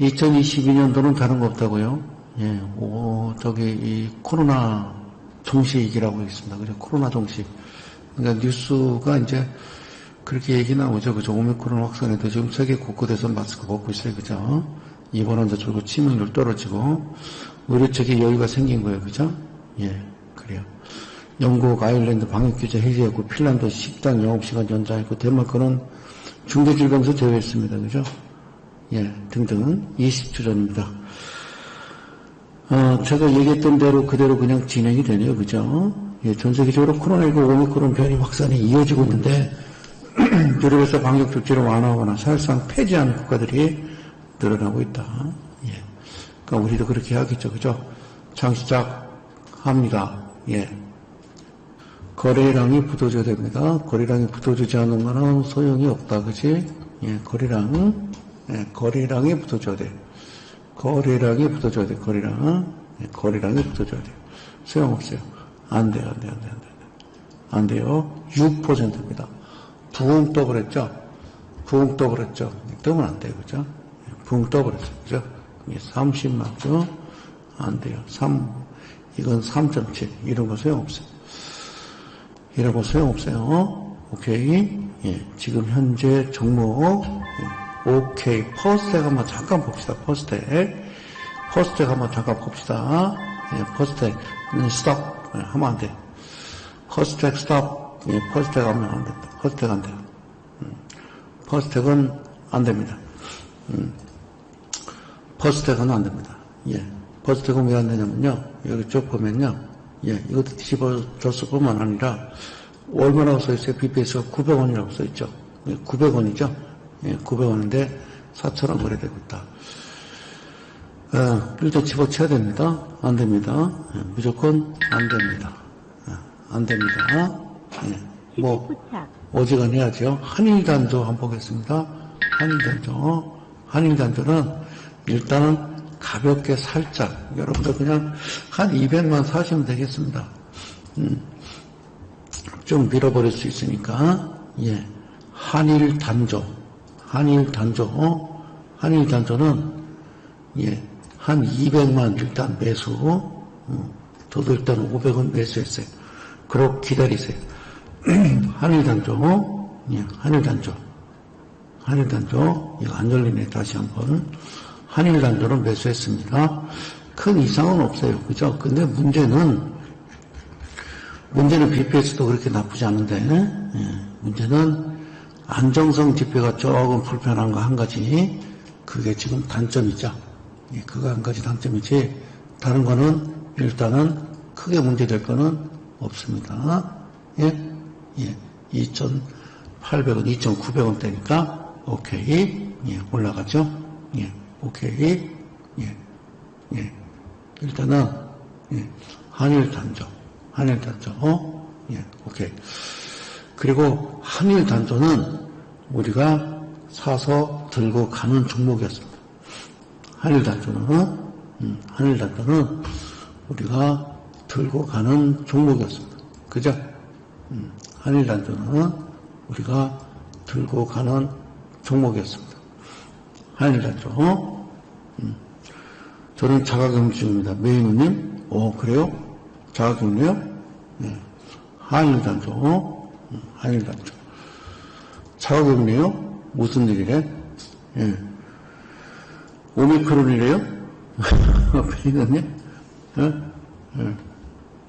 2022년도는 다른 거 없다고요. 예, 오, 저기, 이 코로나 종식이라고 있습니다. 그죠? 코로나 종식. 그러니까 뉴스가 이제 그렇게 얘기 나오죠. 그죠? 오미크론 확산에도 지금 세계 곳곳에서 마스크 벗고 있어요. 그죠? 입원 환자 줄고 치명률 떨어지고 의료 체계 여유가 생긴 거예요. 그죠? 예, 그래요. 영국, 아일랜드 방역 규제 해제했고 핀란드 식당 영업 시간 연장했고 덴마크는 중대질병서 제외했습니다. 그죠? 예, 등등 20주 전입니다. 어, 제가 얘기했던 대로 그대로 그냥 진행이 되네요. 그죠? 예, 전 세계적으로 코로나19 오미크론 변이 확산이 이어지고 있는데 유럽에서 방역 조치를 완화하거나 사실상 폐지하는 국가들이 늘어나고 있다. 예. 그러니까 우리도 그렇게 하겠죠. 그죠? 장시작 합니다. 예. 거래량이 붙어줘야 됩니다. 거래량이 붙어주지 않는 거는 소용이 없다. 그지? 예, 거래량, 예, 거래량이 붙어줘야 돼. 거래량이 붙어줘야 돼. 거래량. 예, 거래량이 붙어줘야 돼. 소용없어요. 안 돼요, 안 돼요, 안 돼요, 안 돼요. 안 돼요. 6%입니다. 붕 떠버렸죠? 붕 떠버렸죠? 뜨면 안 돼요, 그죠? 예, 붕 떠버렸어요, 그죠? 이게 30만 주, 안 돼요. 3, 이건 3.7. 이런 거 소용없어요. 이런 거 소용없어요. 오케이. 예, 지금 현재 종목, 예, 오케이. 퍼스텍 한번 잠깐 봅시다. 퍼스텍. 퍼스텍 한번 잠깐 봅시다. 예, 퍼스텍. 음, 스톱. 예, 하면 안 돼. 퍼스텍 스톱. 예, 퍼스텍 하면 안 된다. 퍼스텍 안 돼요. 음, 퍼스텍은 안 됩니다. 음, 퍼스텍은 안 됩니다. 예. 퍼스텍은 왜 안 되냐면요. 여기 쭉 보면요. 예, 이것도 뒤집어졌을 뿐만 아니라, 얼마라고 써있어요? BPS가 900원이라고 써있죠. 예, 900원이죠. 예, 900원인데 4천원 거래되고 있다. 어, 일단 집어쳐야 됩니다. 안 됩니다. 예, 무조건 안 됩니다. 예, 안 됩니다. 예, 뭐, 부탁. 어지간해야죠. 한일단조 한번 보겠습니다. 한일단조. 한일단조는 일단은 가볍게 살짝, 여러분들 그냥 한 200만 사시면 되겠습니다. 음, 좀 밀어버릴 수 있으니까, 예. 한일단조. 한일 단조. 어? 한일 단조는, 예. 한 200만 일단 매수, 음, 저도 일단 500원 매수했어요. 그렇게 기다리세요. 한일 단조, 예, 한일 단조, 한일 단조, 이거 안 열리네, 다시 한 번. 한일 단조를 매수했습니다. 큰 이상은 없어요. 그죠? 근데 문제는, 문제는 BPS도 그렇게 나쁘지 않은데, 예, 문제는 안정성 지표가 조금 불편한 거 한 가지, 그게 지금 단점이죠. 예, 그거 한 가지 단점이지, 다른 거는 일단은 크게 문제될 거는 없습니다. 예? 예, 2,800원, 2,900원대니까, 오케이. 예, 올라가죠? 예, 오케이. 예, 예. 일단은, 예, 한일 단조. 한일 단조. 어? 예, 오케이. 그리고 한일 단조는 우리가 사서 들고 가는 종목이었습니다. 한일 단조는, 음, 한일 단조는 우리가 들고 가는 종목이었습니다. 그죠? 음, 한일단조는 우리가 들고 가는 종목이었습니다. 한일단조. 음, 저는 자가격리 중입니다. 메이누님, 오, 그래요? 자가격리요? 네. 한일단조. 음, 한일단조. 자가격리요? 무슨 일이래? 예. 오미크론이래요? 메이누님? 예? 예.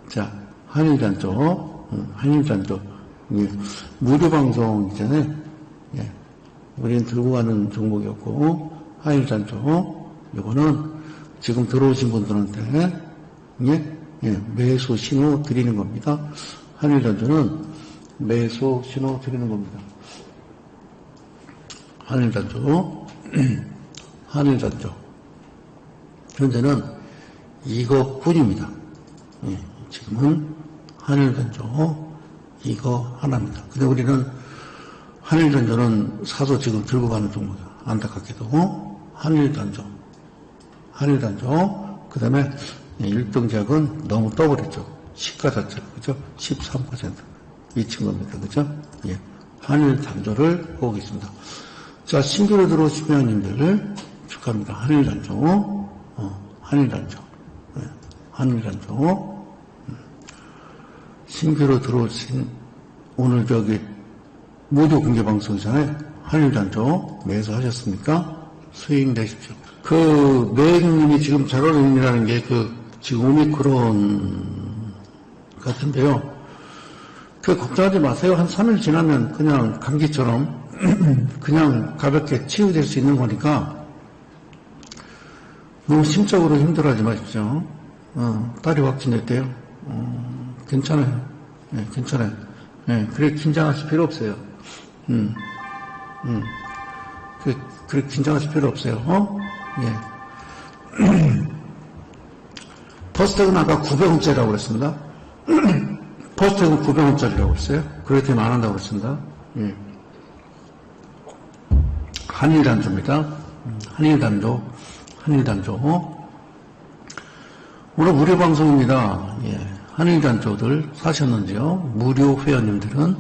자, 한일단조. 어, 한일단도 예, 무료 방송이잖아요. 예, 우리는 들고 가는 종목이었고 한일단도 이거는 지금 들어오신 분들한테 예, 예, 매수 신호 드리는 겁니다. 한일단조는 매수 신호 드리는 겁니다. 한일단조, 한일단조. 현재는 이것뿐입니다. 예, 지금은 한일단조 이거 하나입니다. 근데 우리는 한일단조는 사서 지금 들고 가는 종목이야. 안타깝게도 한일단조, 한일단조. 그 다음에 일등작은 너무 떠버렸죠. 시가 자체가 그죠? 13% 미친 겁니다. 그죠? 예. 한일단조를 보고 있습니다. 자, 신규로 들어오신 회원님들 축하합니다. 한일단조, 어, 한일단조, 네, 한일단조. 음. 신규로 들어오신 오늘 저기 모두 공개 방송이잖아요. 한일단조 매수하셨습니까? 수익 내십시오. 그 매행님이 지금 자가격리라는 게 그 지금 오미크론 같은데요. 그 걱정하지 마세요. 한 3일 지나면 그냥 감기처럼 그냥 가볍게 치유될 수 있는 거니까 너무 심적으로 힘들어하지 마십시오. 어, 딸이 확진됐대요. 어, 괜찮아요. 네, 괜찮아요. 네, 그래 긴장하실 필요 없어요. 음, 음, 그래, 그래 긴장하실 필요 없어요. 어? 예. 퍼스텍은 아까 900원짜리라고 그랬습니다. 퍼스텍은 900원짜리라고 했어요. 그렇게 안 한다고 그랬습니다. 예. 한일단조입니다. 음, 한일단조, 한일단조. 오늘 무료 방송입니다. 예. 한일단조들 사셨는지요? 무료 회원님들은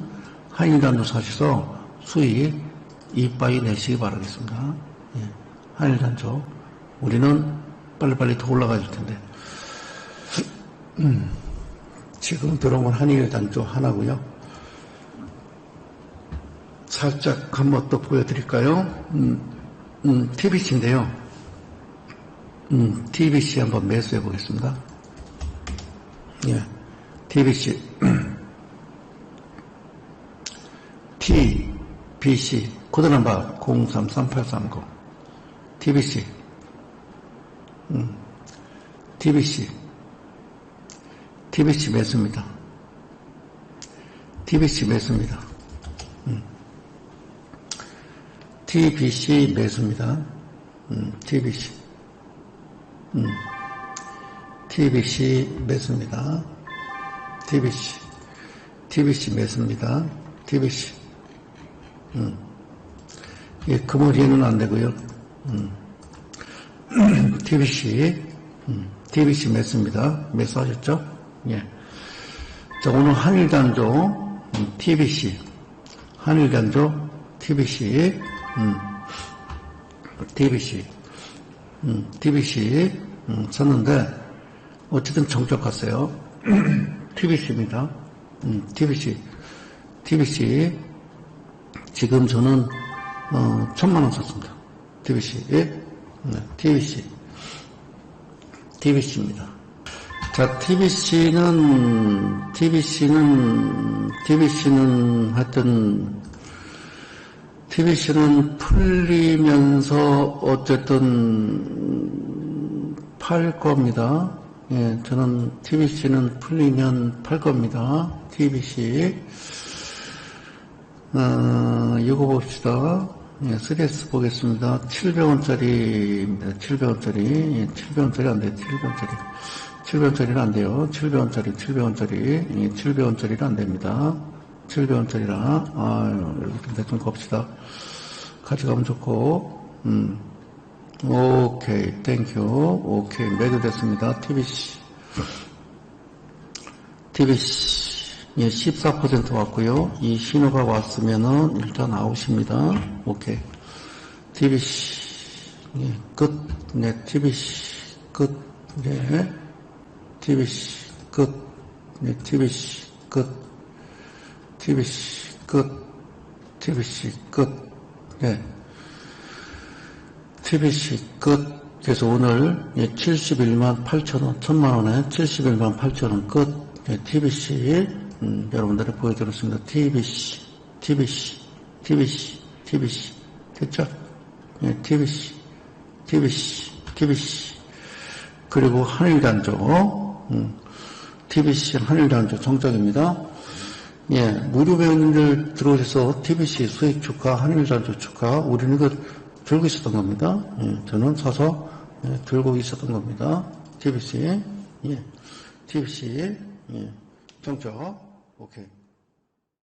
한일단조 사셔서 수익 이빠이 내시기 바라겠습니다. 예. 한일단조. 우리는 빨리빨리 더 올라가야 될 텐데. 음, 지금 들어온 한일단조 하나고요. 살짝 한번 또 보여드릴까요? 음, 음, TBC인데요. 음, TBC 한번 매수해 보겠습니다. 예, TBC. TBC, 코드 넘버 033830. TBC. 음, TBC. TBC 매수입니다. TBC 매수입니다. TBC 매수입니다. 음, TBC. 음, TBC 매수입니다. TBC. TBC 매수입니다. TBC. 음. 예, 그 머리에는 안 되고요. 음. TBC. 음, TBC 매수입니다. 매수하셨죠? 예. 자, 오늘 한일단조, 음, TBC. 한일단조, TBC. 음, TBC, 음, TBC, 음, 썼는데, 어쨌든 정적 갔어요. TBC입니다. 음, TBC, TBC. 지금 저는, 어, 천만원 썼습니다. TBC, 예? 네, TBC. TBC입니다. 자, TBC는, TBC는, TBC는 하여튼, TBC는 풀리면서 어쨌든 팔 겁니다. 예, 저는 TBC는 풀리면 팔 겁니다. TBC. 어, 이거 봅시다. 예, 3S 보겠습니다. 700원짜리입니다. 700원짜리. 예, 700원짜리 안 돼요. 700원짜리. 700원짜리는 안 돼요. 700원짜리, 700원짜리. 예, 700원짜리는 안 됩니다. 700원짜리라, 아유, 이렇게 대충 겁시다. 가져가면 좋고, 음. 오케이, 땡큐. 오케이, 매도됐습니다. TBC. TBC. 예, 14% 왔고요. 이 신호가 왔으면은 일단 아웃입니다. 오케이. TBC. 예, 끝. 네, TBC. 끝. 네. TBC. 끝. 네, TBC. 끝. TBC 끝, TBC 끝, 네. TBC 끝. 그래서 오늘 71만 8천 원, 천만 원에 71만 8천 원 끝. 네, TBC 음, 여러분들이 보여드렸습니다. TBC, TBC, TBC, TBC 됐죠? 네, TBC, TBC, TBC 그리고 한일단조, 음, TBC 한일단조 정적입니다. 예, 무료 회원님들 들어오셔서 TBC 수익 축하, 한일단조 축하, 우리는 그 들고 있었던 겁니다. 예, 저는 사서 예, 들고 있었던 겁니다. TBC, 예, TBC, 예, 정적, 오케이.